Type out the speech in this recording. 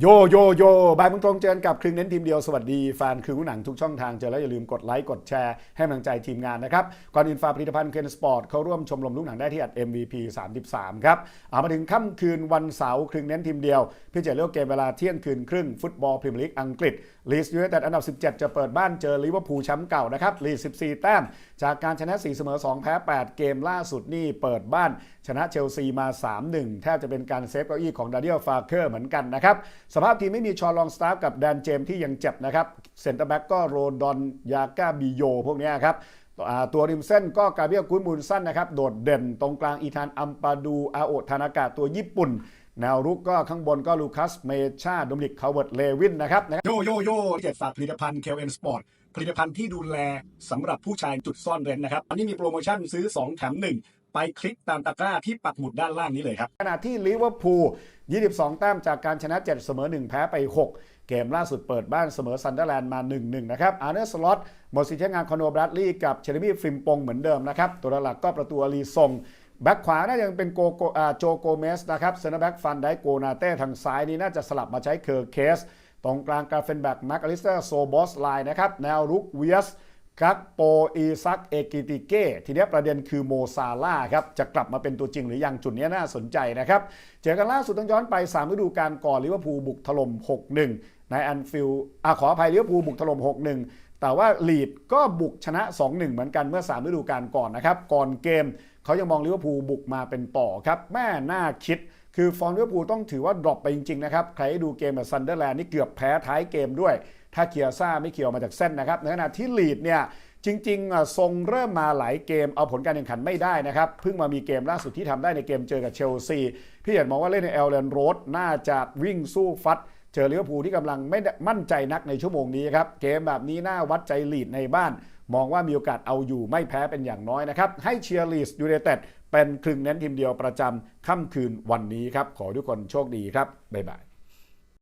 โยโยโยบายมึงตรงเจอกับครึ่งเน้นทีมเดียว สวัสดีแฟนครึ่งหนังทุกช่องทางเจอแล้วอย่าลืมกดไลค์กดแชร์ให้กำลังใจทีมงานนะครับ ก่อนอื่นฝากผลิตภัณฑ์เคนสปอร์ตเขาร่วมชมรมลูกหนังได้ที่อัด MVP 33 ครับเอามาถึงค่ำคืนวันเสาร์ครึ่งเน้นทีมเดียว พี่เจเลือกเกมเวลาเที่ยงคืนครึ่งฟุตบอลพรีเมียร์ลีกอังกฤษลีสยูไนเต็ดอันดับ 17 จะเปิดบ้านเจอลิเวอร์พูลแชมป์เก่านะครับลีส14 แต้ม จากการชนะ 4 เสมอ 2 แพ้ 8 เกมล่าสุดนี่เปิดบ้านชนะเชลซีมา 3-1 แทบจะเป็นการเซฟเก้าอี้ของดาเดียลฟาเคอร์เหมือนกันนะครับสภาพทีมไม่มีชอลองสตาฟกับแดนเจมส์ที่ยังเจ็บนะครับเซนเตอร์แบ็กก็โรดอนยากาบิโยพวกนี้ครับตัวริมเส้นก็กาเบียลกุนมูลสั้นนะครับ โดดเด่นตรงกลางอีธานอัมปาดูอาโอทานากาตัวญี่ปุ่น แนวรุกก็ข้างบนก็ลูคัสเมชาโดมินิกคาร์เวิร์ดเลวินนะครับโยโยโย่เจ็ดฝากผลิตภัณฑ์ KLN Sport ผลิตภัณฑ์ที่ดูแลสำหรับผู้ชายจุดซ่อนเร้นนะครับ อันนี้มีโปรโมชั่นซื้อ 2 แถม 1 ไปคลิกตามตะกร้าที่ปักหมุดด้านล่างนี้เลยครับ ขณะที่ลิเวอร์พูล 22 แต้มจากการชนะ 7 เสมอ 1 แพ้ไป 6 เกมล่าสุดเปิดบ้านเสมอซันเดอร์แลนด์มา 1-1 นะครับ อาร์เนสล็อตหมดสิทธิ์ใช้งานคอนโดบรัดลีย์กับเชเรมี่ฟริมปงเหมือนเดิมนะครับ ตัวหลักก็ประตูอลีซงแบ็คขวาน่าจะยังเป็นโกโกอ่าโจโกเมสนะครับเซนเตอร์แบ็กฟันได้โกนาเต้ทางซ้ายนี่น่าจะสลับมาใช้เคอร์เคส ตรงกลางกาเฟนแบ็กแม็กอลิสเตอร์โซบอสไลน์นะครับแนวรุกเวียส กักโปอีซักเอกิติเก้ทีนี้ประเด็นคือโมซาล่าครับจะกลับมาเป็นตัวจริงหรือยังจุดนี้น่าสนใจนะครับ เจอกันล่าสุดต้องย้อนไป 3 ฤดูกาลก่อนลิเวอร์พูลบุกถล่ม 6-1 ในแอนฟิลด์อะขออภัยลิเวอร์พูลบุกถล่ม 6-1 แต่ว่าลีดก็บุกชนะ 2-1 เหมือนกันเมื่อ 3 ฤดูกาลก่อนนะครับ ก่อนเกมเขายังมองลิเวอร์พูลบุกมาเป็นต่อครับแม่น่าคิด คือฟอร์มลิเวอร์พูลต้องถือว่าดรอปไปจริงๆนะครับ ใครดูเกมกับซันเดอร์แลนด์นี่เกือบแพ้ท้ายเกมด้วย ถ้าเคียซ่าไม่เกี่ยวมาจากเส้นนะครับ ในขณะที่ลีดเนี่ยจริงๆ ทรงเริ่มมาหลายเกม เอาผลการแข่งขันไม่ได้นะครับ เพิ่งมามีเกมล่าสุดที่ทำได้ในเกมเจอกับเชลซี พี่เห็นมองว่าเล่นในเอลเลนโรดน่าจะวิ่งสู้ฟัด เจอลิเวอร์พูลที่กำลังไม่มั่นใจนักในชั่วโมงนี้ครับ เกมแบบนี้น่าวัดใจลีดในบ้าน มองว่ามีโอกาสเอาอยู่ไม่แพ้เป็นอย่างน้อยนะครับ ให้เชียร์ลีสยูไนเต็ด เป็นครึ่งเน้นทีมเดียวประจำค่ำคืนวันนี้ครับ ขอทุกคนโชคดีครับ บ๊ายบาย